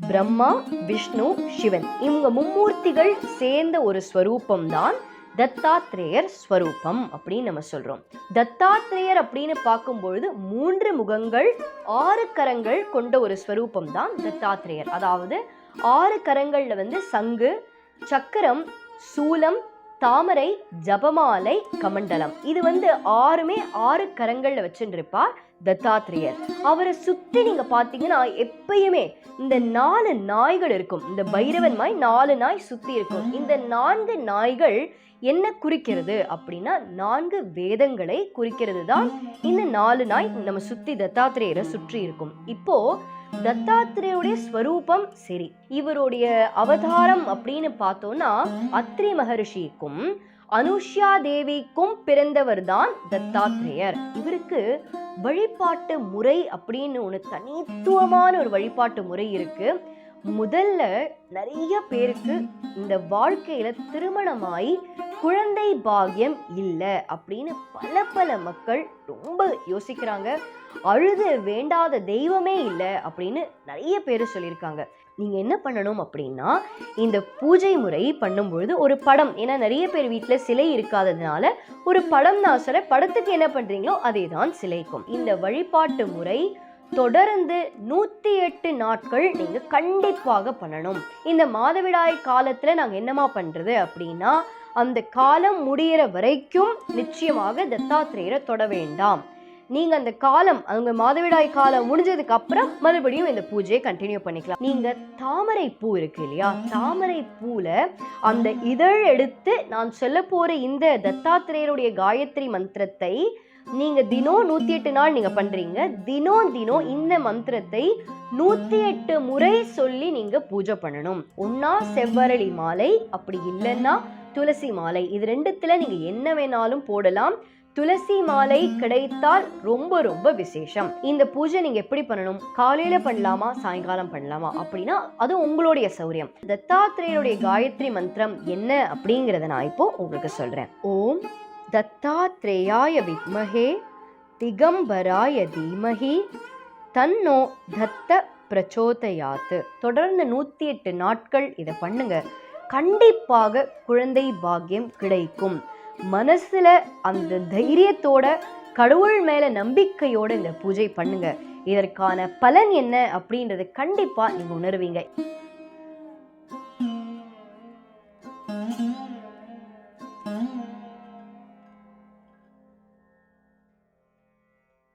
பிரம்மா விஷ்ணு சிவன். இவங்க மும்மூர்த்திகள் சேர்ந்த ஒரு ஸ்வரூபம் தான் தத்தாத்ரேயர் ஸ்வரூபம் அப்படின்னு நம்ம சொல்றோம். தத்தாத்ரேயர் அப்படின்னு பார்க்கும்பொழுது மூன்று முகங்கள் ஆறு கரங்கள் கொண்ட ஒரு ஸ்வரூபம் தான் தத்தாத்ரேயர். அதாவது ஆறு கரங்கள்ல வந்து சங்கு சக்கரம் சூலம் தாமரை ஜபமாலை கமண்டலம். இது வந்து ஆறுமே ஆறு கரங்கள்ல வச்சுருப்பார் தத்தாத்ரேயர். அவரை சுத்தி நீங்க பாத்தீங்கன்னா எப்பயுமே இந்த நாலு நாய்கள் இருக்கும். இந்த பைரவன் மாய் நாலு நாய் சுத்தி இருக்கும். இந்த நான்கு நாய்கள் என்ன குறிக்கிறது அப்படின்னா நான்கு வேதங்களை குறிக்கிறது தான் இந்த நாலு நாய் நம்ம சுத்தி தத்தாத்திரேயரை சுற்றி இருக்கும். இப்போ தத்தாத்திரேயுடைய ஸ்வரூபம் சரி இவருடைய அவதாரம் அப்படின்னு பார்த்தோம்னா அத்ரி மகரிஷிக்கும் அனுஷ்யா தேவிக்கும் பிறந்தவர் தான் தத்தாத்ரேயர் இவருக்கு வழிபாட்டு முறை அப்படின்னு ஒன்று தனித்துவமான ஒரு வழிபாட்டு முறை இருக்கு. முதல்ல நிறைய பேருக்கு இந்த வாழ்க்கையில திருமணமாயி குழந்தை பாகியம் இல்லை அப்படின்னு பல பல மக்கள் ரொம்ப யோசிக்கிறாங்க. அழுது வேண்டாத தெய்வமே இல்லை அப்படின்னு நிறைய பேர் சொல்லியிருக்காங்க. நீங்கள் என்ன பண்ணணும் அப்படின்னா இந்த பூஜை முறை பண்ணும்பொழுது ஒரு படம் ஏன்னா நிறைய பேர் வீட்டில் சிலை இருக்காததுனால ஒரு படம் நான் சொல்ல படத்துக்கு என்ன பண்ணுறீங்களோ அதே தான் சிலைக்கும். இந்த வழிபாட்டு முறை தொடர்ந்து நூற்றி எட்டு நாட்கள் நீங்கள் கண்டிப்பாக பண்ணணும். இந்த மாதவிடாய் காலத்தில் நாங்கள் என்னமா பண்ணுறது அப்படின்னா அந்த காலம் முடியிற வரைக்கும் நிச்சயமாக தத்தாத்திரேயரை தொட வேண்டாம். நீங்கள் அந்த காலம் அவங்க மாதவிடாய் காலம் முடிஞ்சதுக்கு அப்புறம் மறுபடியும் இந்த பூஜையை கண்டினியூ பண்ணிக்கலாம். நீங்கள் தாமரை பூ இருக்கு இல்லையா? தாமரை பூவில் அந்த இதழ் எடுத்து நான் சொல்ல போகிற இந்த தத்தாத்திரேயருடைய காயத்ரி மந்திரத்தை நீங்கள் தினம் நூற்றி எட்டு நாள் நீங்கள் பண்ணுறீங்க தினம் தினம் இந்த மந்திரத்தை நூற்றி எட்டு முறை சொல்லி நீங்கள் பூஜை பண்ணணும். ஒன்றா செவ்வரளி மாலை அப்படி இல்லைன்னா துளசி மாலை. இது ரெண்டுத்தில் நீங்கள் என்ன வேணாலும் போடலாம். துளசி மாலை கிடைத்தால் ரொம்ப ரொம்ப விசேஷம். இந்த பூஜை நீங்க எப்படி பண்ணணும்? காலையில பண்ணலாமா? சாயங்காலம் பண்ணலாமா? அப்படின்னா அது உங்களுடைய சௌரியம். தத்தாத்திரேயருடைய காயத்ரி மந்திரம் என்ன அப்படிங்கறத நான் இப்போ உங்களுக்கு சொல்றேன். ஓம் தத்தாத்ரேயாய வித்மஹே திகம்பராய தீமஹி தன்னோ தத்த பிரச்சோதயாத்து. தொடர்ந்து நூத்தி எட்டு நாட்கள் இதை பண்ணுங்க. கண்டிப்பாக குழந்தை பாக்கியம் கிடைக்கும். மனசுல அந்த தைரியத்தோட கடவுள் மேல நம்பிக்கையோட இந்த பூஜை பண்ணுங்க. இதற்கான பலன் என்ன அப்படின்றத கண்டிப்பா நீங்க உணர்வீங்க.